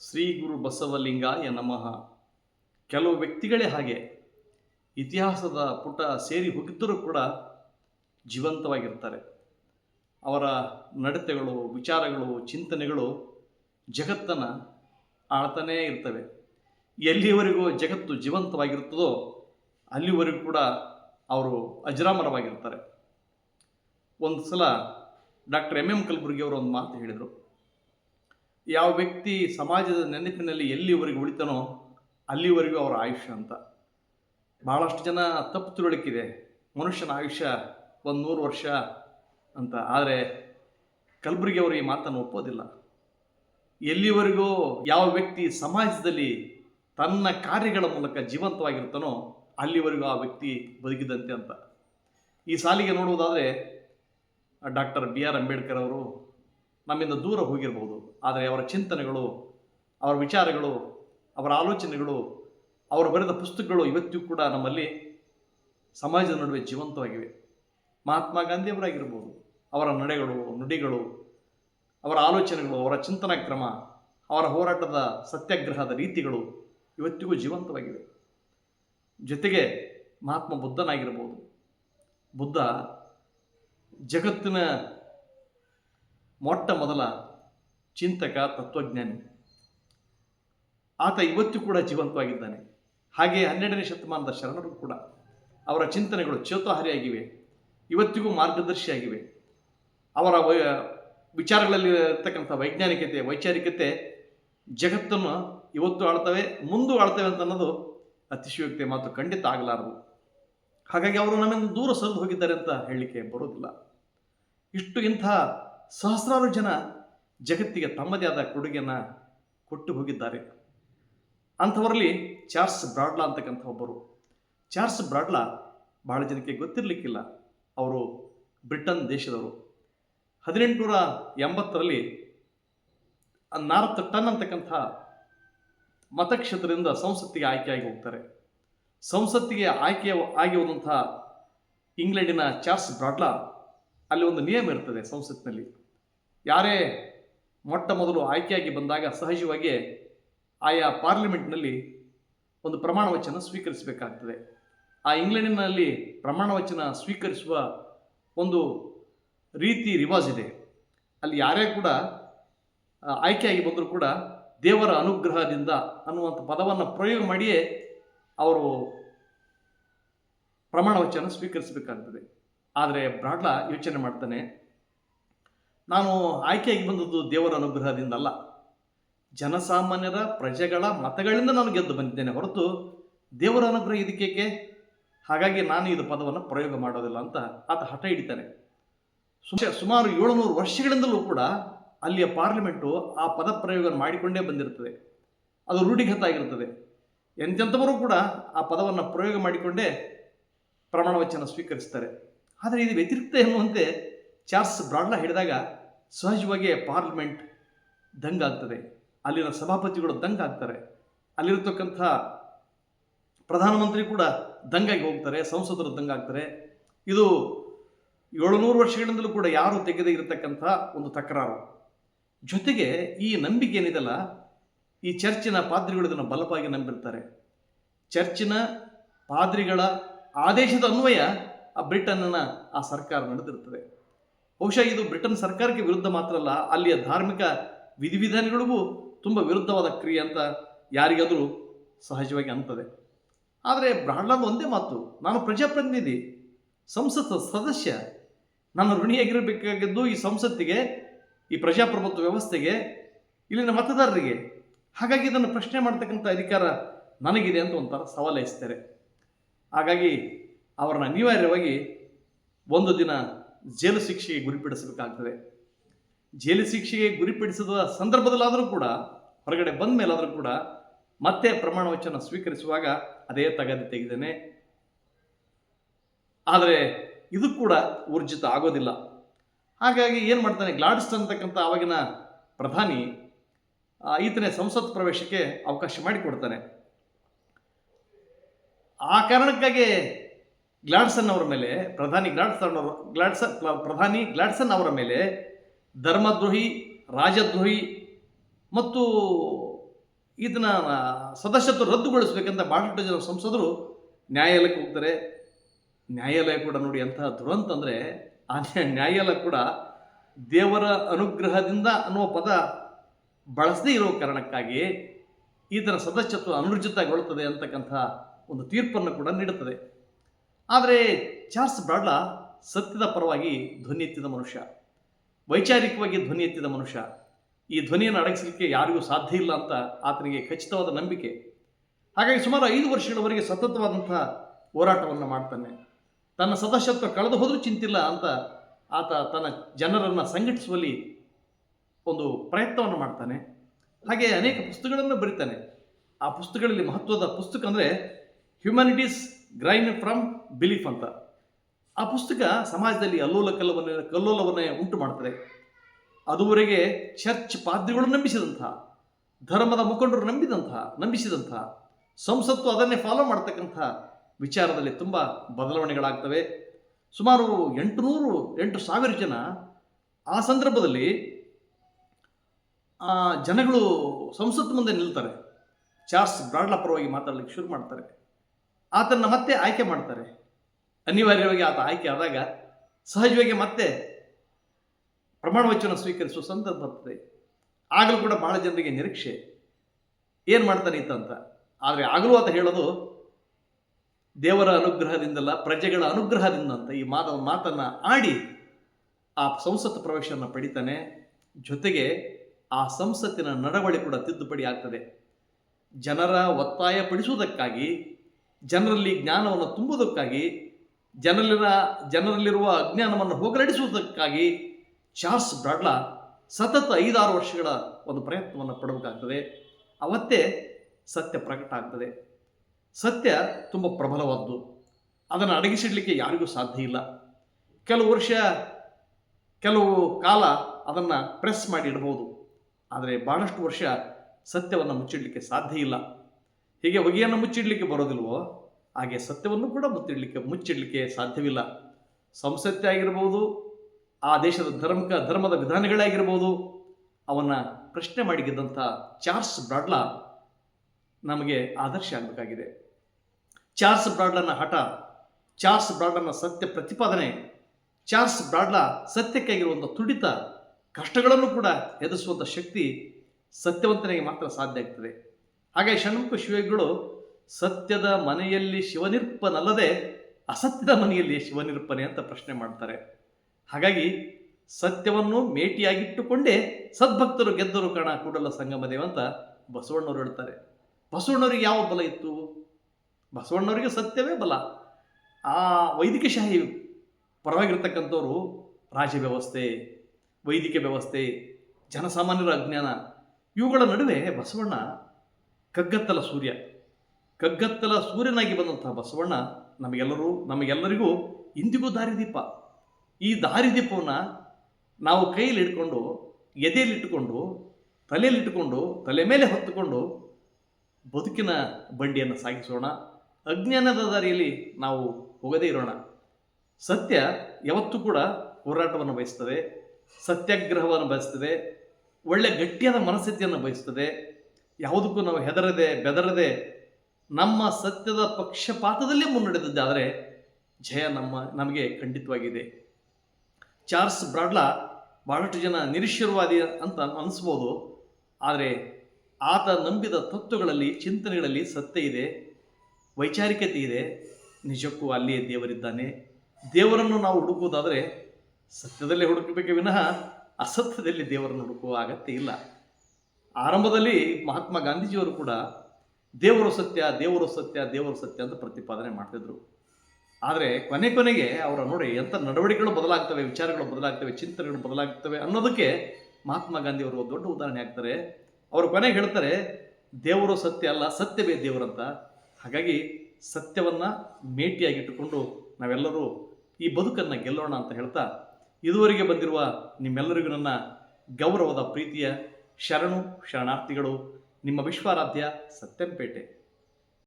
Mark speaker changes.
Speaker 1: ಶ್ರೀ ಗುರು ಬಸವಲಿಂಗಾಯ ನಮಃ. ಕೆಲವು ವ್ಯಕ್ತಿಗಳೇ ಹಾಗೆ. ಇತಿಹಾಸದ ಪುಟ ಸೇರಿ ಹೋಗಿದ್ದರೂ ಕೂಡ ಜೀವಂತವಾಗಿರ್ತಾರೆ. ಅವರ ನಡತೆಗಳು, ವಿಚಾರಗಳು, ಚಿಂತನೆಗಳು ಜಗತ್ತನ್ನು ಆಳ್ತಾನೇ ಇರ್ತವೆ. ಎಲ್ಲಿವರೆಗೂ ಜಗತ್ತು ಜೀವಂತವಾಗಿರ್ತದೋ ಅಲ್ಲಿವರೆಗೂ ಕೂಡ ಅವರು ಅಜರಾಮರವಾಗಿರ್ತಾರೆ. ಒಂದು ಸಲ ಡಾಕ್ಟರ್ ಎಂ ಎಂ ಕಲಬುರ್ಗಿ ಅವರು ಒಂದು ಮಾತು ಹೇಳಿದರು. ಯಾವ ವ್ಯಕ್ತಿ ಸಮಾಜದ ನೆನಪಿನಲ್ಲಿ ಎಲ್ಲಿವರೆಗೂ ಉಳಿತಾನೋ ಅಲ್ಲಿವರೆಗೂ ಅವರ ಆಯುಷ್ಯ ಅಂತ. ಭಾಳಷ್ಟು ಜನ ತಪ್ಪು ತಿಳುವಳಿಕಿದೆ ಮನುಷ್ಯನ ಆಯುಷ್ಯ ಒಂದು ನೂರು ವರ್ಷ ಅಂತ. ಆದರೆ ಕಲಬುರಗಿ ಅವರು ಈ ಮಾತನ್ನು ಒಪ್ಪೋದಿಲ್ಲ. ಎಲ್ಲಿವರೆಗೂ ಯಾವ ವ್ಯಕ್ತಿ ಸಮಾಜದಲ್ಲಿ ತನ್ನ ಕಾರ್ಯಗಳ ಮೂಲಕ ಜೀವಂತವಾಗಿರ್ತಾನೋ ಅಲ್ಲಿವರೆಗೂ ಆ ವ್ಯಕ್ತಿ ಬದುಕಿದಂತೆ ಅಂತ. ಈ ಸಾಲಿಗೆ ನೋಡುವುದಾದರೆ ಡಾಕ್ಟರ್ ಬಿ ಆರ್ ಅಂಬೇಡ್ಕರ್ ಅವರು ನಮ್ಮಿಂದ ದೂರ ಹೋಗಿರಬಹುದು ಆದರೆ ಅವರ ಚಿಂತನೆಗಳು, ಅವರ ವಿಚಾರಗಳು, ಅವರ ಆಲೋಚನೆಗಳು, ಅವರು ಬರೆದ ಪುಸ್ತಕಗಳು ಇವತ್ತಿಗೂ ಕೂಡ ನಮ್ಮಲ್ಲಿ ಸಮಾಜದ ನಡುವೆ ಜೀವಂತವಾಗಿವೆ. ಮಹಾತ್ಮ ಗಾಂಧಿಯವರಾಗಿರ್ಬೋದು. ಅವರ ನಡೆಗಳು, ನುಡಿಗಳು, ಅವರ ಆಲೋಚನೆಗಳು, ಅವರ ಚಿಂತನಾ ಕ್ರಮ ಅವರ ಹೋರಾಟದ ಸತ್ಯಾಗ್ರಹದ ರೀತಿಗಳು ಇವತ್ತಿಗೂ ಜೀವಂತವಾಗಿವೆ. ಜೊತೆಗೆ ಮಹಾತ್ಮ ಬುದ್ಧನಾಗಿರ್ಬೋದು. ಬುದ್ಧ ಜಗತ್ತಿನ ಮೊಟ್ಟ ಮೊದಲ ಚಿಂತಕ ತತ್ವಜ್ಞಾನಿ. ಆತ ಇವತ್ತು ಕೂಡ ಜೀವಂತವಾಗಿದ್ದಾನೆ. ಹಾಗೆ ಹನ್ನೆರಡನೇ ಶತಮಾನದ ಶರಣರು ಕೂಡ ಅವರ ಚಿಂತನೆಗಳು ಚೇತೋಹಾರಿಯಾಗಿವೆ ಇವತ್ತಿಗೂ ಮಾರ್ಗದರ್ಶಿಯಾಗಿವೆ. ಅವರ ವಿಚಾರಗಳಲ್ಲಿ ಇರತಕ್ಕಂಥ ವೈಜ್ಞಾನಿಕತೆ, ವೈಚಾರಿಕತೆ ಜಗತ್ತನ್ನು ಇವತ್ತು ಆಳ್ತವೆ, ಮುಂದೂ ಆಳ್ತವೆ ಅಂತ ಅನ್ನೋದು ಅತಿಶಯೋಕ್ತಿ ಮಾತು ಖಂಡಿತ ಆಗಲಾರದು. ಹಾಗಾಗಿ ಅವರು ನಮ್ಮಿಂದ ದೂರ ಸರಿದು ಹೋಗಿದ್ದಾರೆ ಅಂತ ಹೇಳಲಿಕ್ಕೆ ಬರೋದಿಲ್ಲ ಇಷ್ಟು ಇಂಥ ಸಹಸ್ರಾರು ಜನ ಜಗತ್ತಿಗೆ ತಮ್ಮದೇ ಆದ ಕೊಡುಗೆಯನ್ನು ಕೊಟ್ಟು ಹೋಗಿದ್ದಾರೆ. ಅಂಥವರಲ್ಲಿ ಚಾರ್ಲ್ಸ್ ಬ್ರಾಡ್ಲಾ ಅಂತಕ್ಕಂಥ ಒಬ್ಬರು. ಚಾರ್ಲ್ಸ್ ಬ್ರಾಡ್ಲಾ ಬಹಳ ಜನಕ್ಕೆ ಗೊತ್ತಿರಲಿಕ್ಕಿಲ್ಲ. ಅವರು ಬ್ರಿಟನ್ ದೇಶದವರು. ಹದಿನೆಂಟುನೂರ ಎಂಬತ್ತರಲ್ಲಿ ನಾರತ್ ಟನ್ ಅಂತಕ್ಕಂಥ ಮತಕ್ಷೇತ್ರದಿಂದ ಸಂಸತ್ತಿಗೆ ಆಯ್ಕೆಯಾಗಿ ಹೋಗ್ತಾರೆ. ಸಂಸತ್ತಿಗೆ ಆಯ್ಕೆ ಆಗಿ ಇಂಗ್ಲೆಂಡಿನ ಚಾರ್ಲ್ಸ್ ಬ್ರಾಡ್ಲಾ ಅಲ್ಲಿ ಒಂದು ನಿಯಮ ಇರ್ತದೆ ಸಂಸತ್ನಲ್ಲಿ. ಯಾರೇ ಮೊಟ್ಟ ಮೊದಲು ಆಯ್ಕೆಯಾಗಿ ಬಂದಾಗ ಸಹಜವಾಗಿ ಆಯಾ ಪಾರ್ಲಿಮೆಂಟ್ನಲ್ಲಿ ಒಂದು ಪ್ರಮಾಣ ವಚನ ಸ್ವೀಕರಿಸಬೇಕಾಗ್ತದೆ. ಆ ಇಂಗ್ಲೆಂಡಿನಲ್ಲಿ ಪ್ರಮಾಣ ವಚನ ಸ್ವೀಕರಿಸುವ ಒಂದು ರೀತಿ ರಿವಾಜ್ ಇದೆ. ಅಲ್ಲಿ ಯಾರೇ ಕೂಡ ಆಯ್ಕೆಯಾಗಿ ಬಂದರೂ ಕೂಡ ದೇವರ ಅನುಗ್ರಹದಿಂದ ಅನ್ನುವಂಥ ಪದವನ್ನು ಪ್ರಯೋಗ ಮಾಡಿಯೇ ಅವರು ಪ್ರಮಾಣ ವಚನ ಸ್ವೀಕರಿಸಬೇಕಾಗ್ತದೆ. ಆದರೆ ಬ್ರಾಡ್ಲ ಯೋಚನೆ ಮಾಡ್ತಾನೆ, ನಾನು ಆಯ್ಕೆಯಾಗಿ ಬಂದದ್ದು ದೇವರ ಅನುಗ್ರಹದಿಂದಲ್ಲ. ಜನಸಾಮಾನ್ಯರ ಪ್ರಜೆಗಳ ಮತಗಳಿಂದ ನಾನು ಗೆದ್ದು ಬಂದಿದ್ದೇನೆ ಹೊರತು ದೇವರ ಅನುಗ್ರಹ ಇದಕ್ಕೇಕೆ ಹಾಗಾಗಿ ನಾನು ಇದು ಪದವನ್ನು ಪ್ರಯೋಗ ಮಾಡೋದಿಲ್ಲ ಅಂತ ಆತ ಹಠ ಹಿಡಿತಾನೆ. ಸುಮ- ಸುಮಾರು ಏಳುನೂರು ವರ್ಷಗಳಿಂದಲೂ ಕೂಡ ಅಲ್ಲಿಯ ಪಾರ್ಲಿಮೆಂಟು ಆ ಪದ ಪ್ರಯೋಗ ಮಾಡಿಕೊಂಡೇ ಬಂದಿರ್ತದೆ. ಅದು ರೂಢಿಗತ ಆಗಿರ್ತದೆ ಎಂತೆಂಥವರು ಕೂಡ ಆ ಪದವನ್ನು ಪ್ರಯೋಗ ಮಾಡಿಕೊಂಡೇ ಪ್ರಮಾಣ ವಚನ ಸ್ವೀಕರಿಸ್ತಾರೆ. ಆದರೆ ಇದು ವ್ಯತಿರಿಕ್ತ ಎನ್ನುವಂತೆ ಚಾರ್ಲ್ಸ್ ಬ್ರಾಡ್ಲಾ ಹಿಡಿದಾಗ ಸಹಜವಾಗಿ ಪಾರ್ಲಿಮೆಂಟ್ ದಂಗಾಗ್ತದೆ ಅಲ್ಲಿನ ಸಭಾಪತಿಗಳು ದಂಗಾಗ್ತಾರೆ ಅಲ್ಲಿರತಕ್ಕಂಥ ಪ್ರಧಾನಮಂತ್ರಿ ಕೂಡ ದಂಗಾಗಿ ಹೋಗ್ತಾರೆ, ಸಂಸದರು ದಂಗಾಗ್ತಾರೆ ಇದು ಏಳುನೂರು ವರ್ಷಗಳಿಂದಲೂ ಕೂಡ ಯಾರು ತೆಗೆದೇ ಇರತಕ್ಕಂಥ ಒಂದು ತಕರಾರು. ಜೊತೆಗೆ ಈ ನಂಬಿಕೆ ಏನಿದೆಲ್ಲ ಈ ಚರ್ಚಿನ ಪಾದ್ರಿಗಳು ಇದನ್ನು ಬಲವಾಗಿ ನಂಬಿರ್ತಾರೆ. ಚರ್ಚಿನ ಪಾದ್ರಿಗಳ ಆದೇಶದ ಅನ್ವಯ ಆ ಬ್ರಿಟನ್ನ ಆ ಸರ್ಕಾರ ನಡೆದಿರ್ತದೆ. ಬಹುಶಃ ಇದು ಬ್ರಿಟನ್ ಸರ್ಕಾರಕ್ಕೆ ವಿರುದ್ಧ ಮಾತ್ರ ಅಲ್ಲ, ಅಲ್ಲಿಯ ಧಾರ್ಮಿಕ ವಿಧಿವಿಧಾನಗಳಿಗೂ ತುಂಬ ವಿರುದ್ಧವಾದ ಕ್ರಿಯೆ ಅಂತ ಯಾರಿಗಾದರೂ ಸಹಜವಾಗಿ ಅಂತದೆ ಆದರೆ ಬ್ರಾಡ್ಲಾದ ಒಂದೇ ಮಾತು, ನಾನು ಪ್ರಜಾಪ್ರತಿನಿಧಿ, ಸಂಸತ್ ಸದಸ್ಯ, ನಾನು ಋಣಿಯಾಗಿರಬೇಕಾಗಿದ್ದು ಈ ಸಂಸತ್ತಿಗೆ, ಈ ಪ್ರಜಾಪ್ರಭುತ್ವ ವ್ಯವಸ್ಥೆಗೆ, ಇಲ್ಲಿನ ಮತದಾರರಿಗೆ. ಹಾಗಾಗಿ ಇದನ್ನು ಪ್ರಶ್ನೆ ಮಾಡ್ತಕ್ಕಂಥ ಅಧಿಕಾರ ನನಗಿದೆ ಅಂತ ಒಂಥರ ಸವಾಲು ಎಸ್ತಾರೆ. ಹಾಗಾಗಿ ಅವರನ್ನ ಅನಿವಾರ್ಯವಾಗಿ ಒಂದು ದಿನ ಜೈಲು ಶಿಕ್ಷೆಗೆ ಗುರಿಪಡಿಸಬೇಕಾಗ್ತದೆ. ಜೈಲು ಶಿಕ್ಷೆಗೆ ಗುರಿಪಡಿಸಿದ ಸಂದರ್ಭದಲ್ಲಾದರೂ ಕೂಡ, ಹೊರಗಡೆ ಬಂದ ಮೇಲಾದರೂ ಕೂಡ, ಮತ್ತೆ ಪ್ರಮಾಣ ವಚನ ಸ್ವೀಕರಿಸುವಾಗ ಅದೇ ತಗದೆ ತೆಗೆದೇನೆ. ಆದರೆ ಇದು ಕೂಡ ಊರ್ಜಿತ ಆಗೋದಿಲ್ಲ. ಹಾಗಾಗಿ ಏನು ಮಾಡ್ತಾನೆ ಗ್ಲಾಡ್ಸ್ ಅಂತಕ್ಕಂಥ ಆವಾಗಿನ ಪ್ರಧಾನಿ ಈತನೇ ಸಂಸತ್ ಪ್ರವೇಶಕ್ಕೆ ಅವಕಾಶ ಮಾಡಿಕೊಡ್ತಾನೆ. ಆ ಕಾರಣಕ್ಕಾಗಿ ಗ್ಲಾಡ್ಸನ್ ಅವರ ಮೇಲೆ, ಪ್ರಧಾನಿ ಗ್ಲಾಡ್ಸನ್ ಅವರು ಗ್ಲಾಡ್ಸನ್ ಪ್ರಧಾನಿ ಗ್ಲಾಡ್ಸನ್ ಅವರ ಮೇಲೆ ಧರ್ಮದ್ರೋಹಿ, ರಾಜದ್ರೋಹಿ ಮತ್ತು ಇದನ್ನ ಸದಸ್ಯತ್ವ ರದ್ದುಗೊಳಿಸಬೇಕಂತ ಬಹಳಷ್ಟು ಜನ ಸಂಸದರು ನ್ಯಾಯಾಲಯಕ್ಕೆ ಹೋಗ್ತಾರೆ. ನ್ಯಾಯಾಲಯ ಕೂಡ ನೋಡಿ ಎಂತಹ ದುರಂತ ಅಂದರೆ ಆ ನ್ಯಾಯಾಲಯ ಕೂಡ ದೇವರ ಅನುಗ್ರಹದಿಂದ ಅನ್ನುವ ಪದ ಬಳಸದೇ ಇರೋ ಕಾರಣಕ್ಕಾಗಿ ಈತನ ಸದಸ್ಯತ್ವ ಅನುರ್ಜಿತಗೊಳ್ಳುತ್ತದೆ ಅಂತಕ್ಕಂಥ ಒಂದು ತೀರ್ಪನ್ನು ಕೂಡ ನೀಡುತ್ತದೆ. ಆದರೆ ಚಾರ್ಲ್ಸ್ ಬ್ರಾಡ್ಲಾ ಸತ್ಯದ ಪರವಾಗಿ ಧ್ವನಿ ಎತ್ತಿದ ಮನುಷ್ಯ. ವೈಚಾರಿಕವಾಗಿ ಧ್ವನಿ ಎತ್ತಿದ ಮನುಷ್ಯ. ಈ ಧ್ವನಿಯನ್ನು ಅಡಗಿಸಲಿಕ್ಕೆ ಯಾರಿಗೂ ಸಾಧ್ಯ ಇಲ್ಲ ಅಂತ ಆತನಿಗೆ ಖಚಿತವಾದ ನಂಬಿಕೆ. ಹಾಗಾಗಿ ಸುಮಾರು ಐದು ವರ್ಷಗಳವರೆಗೆ ಸತತವಾದಂಥ ಹೋರಾಟವನ್ನು ಮಾಡ್ತಾನೆ. ತನ್ನ ಸದಸ್ಯತ್ವ ಕಳೆದು ಹೋದರೂ ಚಿಂತಿಲ್ಲ ಅಂತ ಆತ ತನ್ನ ಜನರನ್ನು ಸಂಘಟಿಸುವಲ್ಲಿ ಒಂದು ಪ್ರಯತ್ನವನ್ನು ಮಾಡ್ತಾನೆ. ಹಾಗೆ ಅನೇಕ ಪುಸ್ತಕಗಳನ್ನು ಬರೀತಾನೆ. ಆ ಪುಸ್ತಕಗಳಲ್ಲಿ ಮಹತ್ವದ ಪುಸ್ತಕ ಅಂದರೆ ಹ್ಯುಮ್ಯಾನಿಟೀಸ್ ಗ್ರೈನ್ ಫ್ರಮ್ ಬಿಲೀಫ್ ಅಂತ. ಆ ಪುಸ್ತಕ ಸಮಾಜದಲ್ಲಿ ಅಲ್ಲೋಲ ಕಲ್ಲವನ್ನ, ಕಲ್ಲೋಲವನ್ನೇ ಉಂಟು ಮಾಡ್ತಾರೆ ಅದುವರೆಗೆ ಚರ್ಚ್ ಪಾದ್ರಿಗಳು ನಂಬಿಸಿದಂತಹ ಧರ್ಮದ ಮುಖಂಡರು ನಂಬಿದಂತಹ ನಂಬಿಸಿದಂತಹ ಸಂಸತ್ತು ಅದನ್ನೇ ಫಾಲೋ ಮಾಡ್ತಕ್ಕಂಥ ವಿಚಾರದಲ್ಲಿ ತುಂಬ ಬದಲಾವಣೆಗಳಾಗ್ತವೆ. ಸುಮಾರು ಎಂಟುನೂರು, ಎಂಟು ಸಾವಿರ ಜನ ಆ ಸಂದರ್ಭದಲ್ಲಿ ಜನಗಳು ಸಂಸತ್ತು ಮುಂದೆ ನಿಲ್ತಾರೆ. ಚಾರ್ಲ್ಸ್ ಬ್ರಾಡ್ಲ ಪರವಾಗಿ ಮಾತಾಡಲಿಕ್ಕೆ ಶುರು ಮಾಡ್ತಾರೆ. ಆತನ್ನ ಮತ್ತೆ ಆಯ್ಕೆ ಮಾಡ್ತಾರೆ. ಅನಿವಾರ್ಯವಾಗಿ ಆತ ಆಯ್ಕೆ ಆದಾಗ ಸಹಜವಾಗಿ ಮತ್ತೆ ಪ್ರಮಾಣ ವಚನ ಸ್ವೀಕರಿಸುವ ಸಂದರ್ಭ ಬರ್ತದೆ. ಆಗಲೂ ಕೂಡ ಬಹಳ ಜನರಿಗೆ ನಿರೀಕ್ಷೆ. ಏನು ಮಾಡ್ತಾನೆ ಇತ್ತ ಅಂತ? ಆದರೆ ಆಗಲೂ ಆತ ಹೇಳೋದು ದೇವರ ಅನುಗ್ರಹದಿಂದಲ್ಲ, ಪ್ರಜೆಗಳ ಅನುಗ್ರಹದಿಂದ ಅಂತ. ಈ ಮಾತ ಮಾತನ್ನ ಆಡಿ ಆ ಸಂಸತ್ ಪ್ರವೇಶವನ್ನು ಪಡಿತಾನೆ. ಜೊತೆಗೆ ಆ ಸಂಸತ್ತಿನ ನಡವಳಿ ಕೂಡ ತಿದ್ದುಪಡಿ ಆಗ್ತದೆ. ಜನರ ಒತ್ತಾಯ ಪಡಿಸುವುದಕ್ಕಾಗಿ ಜನರಲ್ಲಿ ಜ್ಞಾನವನ್ನು ತುಂಬುವುದಕ್ಕಾಗಿ, ಜನರಲ್ಲಿನ, ಜನರಲ್ಲಿರುವ ಅಜ್ಞಾನವನ್ನು ಹೋಗಲಾಡಿಸುವುದಕ್ಕಾಗಿ ಚಾರ್ಲ್ಸ್ ಬ್ರಾಡ್ಲಾ ಸತತ ಐದಾರು ವರ್ಷಗಳ ಒಂದು ಪ್ರಯತ್ನವನ್ನು ಪಡಬೇಕಾಗ್ತದೆ. ಅವತ್ತೇ ಸತ್ಯ ಪ್ರಕಟ ಆಗ್ತದೆ. ಸತ್ಯ ತುಂಬ ಪ್ರಬಲವಾದ್ದು. ಅದನ್ನು ಅಡಗಿಸಿಡಲಿಕ್ಕೆ ಯಾರಿಗೂ ಸಾಧ್ಯ ಇಲ್ಲ. ಕೆಲವು ವರ್ಷ, ಕೆಲವು ಕಾಲ ಅದನ್ನು ಪ್ರೆಸ್ ಮಾಡಿ ಇಡಬಹುದು ಆದರೆ ಭಾಳಷ್ಟು ವರ್ಷ ಸತ್ಯವನ್ನು ಮುಚ್ಚಿಡಲಿಕ್ಕೆ ಸಾಧ್ಯ ಇಲ್ಲ. ಹೀಗೆ ಹೊಗೆಯನ್ನು ಮುಚ್ಚಿಡಲಿಕ್ಕೆ ಬರೋದಿಲ್ವೋ? ಹಾಗೆ ಸತ್ಯವನ್ನು ಕೂಡ ಮುಚ್ಚಿಡಲಿಕ್ಕೆ ಮುಚ್ಚಿಡಲಿಕ್ಕೆ ಸಾಧ್ಯವಿಲ್ಲ. ಸಂಸತ್ತೆ ಆಗಿರ್ಬೋದು, ಆ ದೇಶದ ಧರ್ಮಕ, ಧರ್ಮದ ವಿಧಾನಗಳೇ ಆಗಿರ್ಬೋದು ಅವನ್ನು ಪ್ರಶ್ನೆ ಮಾಡಿಗಿದ್ದಂಥ ಚಾರ್ಲ್ಸ್ ಬ್ರಾಡ್ಲಾ ನಮಗೆ ಆದರ್ಶ ಆಗಬೇಕಾಗಿದೆ. ಚಾರ್ಲ್ಸ್ ಬ್ರಾಡ್ಲನ ಹಠ, ಚಾರ್ಲ್ಸ್ ಬ್ರಾಡ್ಲನ ಸತ್ಯ ಪ್ರತಿಪಾದನೆ, ಚಾರ್ಲ್ಸ್ ಬ್ರಾಡ್ಲಾ ಸತ್ಯಕ್ಕಾಗಿರುವಂಥ ತುಡಿತ, ಕಷ್ಟಗಳನ್ನು ಕೂಡ ಎದುರಿಸುವಂಥ ಶಕ್ತಿ ಸತ್ಯವಂತನಿಗೆ ಮಾತ್ರ ಸಾಧ್ಯ ಆಗ್ತದೆ. ಹಾಗಾಗಿ ಷಣ್ಮುಖ ಶಿವಗಳು ಸತ್ಯದ ಮನೆಯಲ್ಲಿ ಶಿವನಿರ್ಪನಲ್ಲದೆ ಅಸತ್ಯದ ಮನೆಯಲ್ಲಿ ಶಿವನಿರ್ಪನೆ ಅಂತ ಪ್ರಶ್ನೆ ಮಾಡ್ತಾರೆ. ಹಾಗಾಗಿ ಸತ್ಯವನ್ನು ಮೇಟಿಯಾಗಿಟ್ಟುಕೊಂಡೇ ಸದ್ಭಕ್ತರು ಗೆದ್ದರು ಕಾಣ ಕೂಡಲ ಸಂಗಮ ದೇವ ಅಂತ ಬಸವಣ್ಣವರು ಹೇಳ್ತಾರೆ. ಬಸವಣ್ಣವರಿಗೆ ಯಾವ ಬಲ ಇತ್ತು? ಬಸವಣ್ಣವರಿಗೆ ಸತ್ಯವೇ ಬಲ. ಆ ವೈದಿಕಶಾಹಿ ಪರವಾಗಿರ್ತಕ್ಕಂಥವ್ರು ರಾಜ ವ್ಯವಸ್ಥೆ, ವೈದಿಕ ವ್ಯವಸ್ಥೆ, ಜನಸಾಮಾನ್ಯರ ಅಜ್ಞಾನ, ಇವುಗಳ ನಡುವೆ ಬಸವಣ್ಣ ಕಗ್ಗತ್ತಲ ಸೂರ್ಯ. ಕಗ್ಗತ್ತಲ ಸೂರ್ಯನಾಗಿ ಬಂದಂತಹ ಬಸವಣ್ಣ ನಮಗೆಲ್ಲರೂ, ನಮಗೆಲ್ಲರಿಗೂ ಇಂದಿಗೂ ದಾರಿದೀಪ. ಈ ದಾರಿದೀಪವನ್ನು ನಾವು ಕೈಯಲ್ಲಿ ಇಟ್ಕೊಂಡು ಎದೆಯಲ್ಲಿಟ್ಟುಕೊಂಡು ತಲೆಯಲ್ಲಿಟ್ಟುಕೊಂಡು ತಲೆ ಮೇಲೆ ಹೊತ್ತುಕೊಂಡು ಬದುಕಿನ ಬಂಡಿಯನ್ನು ಸಾಗಿಸೋಣ. ಅಜ್ಞಾನದ ದಾರಿಯಲ್ಲಿ ನಾವು ಹೋಗದೇ ಇರೋಣ. ಸತ್ಯ ಯಾವತ್ತೂ ಕೂಡ ಹೋರಾಟವನ್ನು ಬಯಸ್ತದೆ. ಸತ್ಯಾಗ್ರಹವನ್ನು ಬಯಸ್ತದೆ. ಒಳ್ಳೆ ಗಟ್ಟಿಯಾದ ಮನಸ್ಥಿತಿಯನ್ನು ಬಯಸ್ತದೆ. ಯಾವುದಕ್ಕೂ ನಾವು ಹೆದರದೆ, ಬೆದರದೆ ನಮ್ಮ ಸತ್ಯದ ಪಕ್ಷಪಾತದಲ್ಲೇ ಮುನ್ನಡೆದಿದ್ದಾದರೆ ಜಯ ನಮ್ಮ, ನಮಗೆ ಖಂಡಿತವಾಗಿದೆ. ಚಾರ್ಲ್ಸ್ ಬ್ರಾಡ್ಲಾ ಬಹಳಷ್ಟು ಜನ ನಿರೀಶ್ವರವಾದಿ ಅಂತ ಅನಿಸ್ಬೋದು. ಆದರೆ ಆತ ನಂಬಿದ ತತ್ವಗಳಲ್ಲಿ, ಚಿಂತನೆಗಳಲ್ಲಿ ಸತ್ಯ ಇದೆ, ವೈಚಾರಿಕತೆ ಇದೆ. ನಿಜಕ್ಕೂ ಅಲ್ಲಿಯೇ ದೇವರಿದ್ದಾನೆ. ದೇವರನ್ನು ನಾವು ಹುಡುಕುವುದಾದರೆ ಸತ್ಯದಲ್ಲೇ ಹುಡುಕಬೇಕೆ ವಿನಃ, ಅಸತ್ಯದಲ್ಲಿ ದೇವರನ್ನು ಹುಡುಕುವ ಅಗತ್ಯ ಇಲ್ಲ. ಆರಂಭದಲ್ಲಿ ಮಹಾತ್ಮ ಗಾಂಧೀಜಿಯವರು ಕೂಡ ದೇವರು ಸತ್ಯ ದೇವರು ಸತ್ಯ ದೇವರು ಸತ್ಯ ಅಂತ ಪ್ರತಿಪಾದನೆ ಮಾಡ್ತಿದ್ರು ಆದರೆ ಕೊನೆ ಕೊನೆಗೆ ಅವರ ನೋಡಿ ಎಂಥ ನಡವಳಿಕೆಗಳು ಬದಲಾಗ್ತವೆ, ವಿಚಾರಗಳು ಬದಲಾಗ್ತವೆ, ಚಿಂತನೆಗಳು ಬದಲಾಗ್ತವೆ ಅನ್ನೋದಕ್ಕೆ ಮಹಾತ್ಮ ಗಾಂಧಿಯವರು ದೊಡ್ಡ ಉದಾಹರಣೆ ಆಗ್ತಾರೆ ಅವರು ಕೊನೆಗೆ ಹೇಳ್ತಾರೆ, ದೇವರು ಸತ್ಯ ಅಲ್ಲ, ಸತ್ಯವೇ ದೇವರಂತ ಹಾಗಾಗಿ ಸತ್ಯವನ್ನು ಮೇಟಿಯಾಗಿಟ್ಟುಕೊಂಡು ನಾವೆಲ್ಲರೂ ಈ ಬದುಕನ್ನು ಗೆಲ್ಲೋಣ ಅಂತ ಹೇಳ್ತಾ ಇದುವರೆಗೆ ಬಂದಿರುವ ನಿಮ್ಮೆಲ್ಲರಿಗೂ ನನ್ನ ಗೌರವದ ಪ್ರೀತಿಯ ಶರಣು ಶರಣಾರ್ಥಿಗಳು ನಿಮ್ಮ ವಿಶ್ವಾರಾಧ್ಯ ಸತ್ಯಂಪೇಟೆ.